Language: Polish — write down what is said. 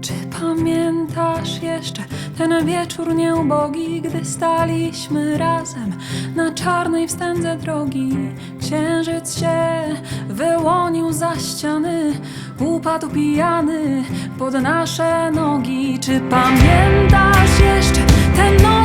Czy pamiętasz jeszcze ten wieczór nieubogi, gdy staliśmy razem na czarnej wstędze drogi? Księżyc się wyłonił za ściany, upadł pijany pod nasze nogi. Czy pamiętasz jeszcze ten? noce nad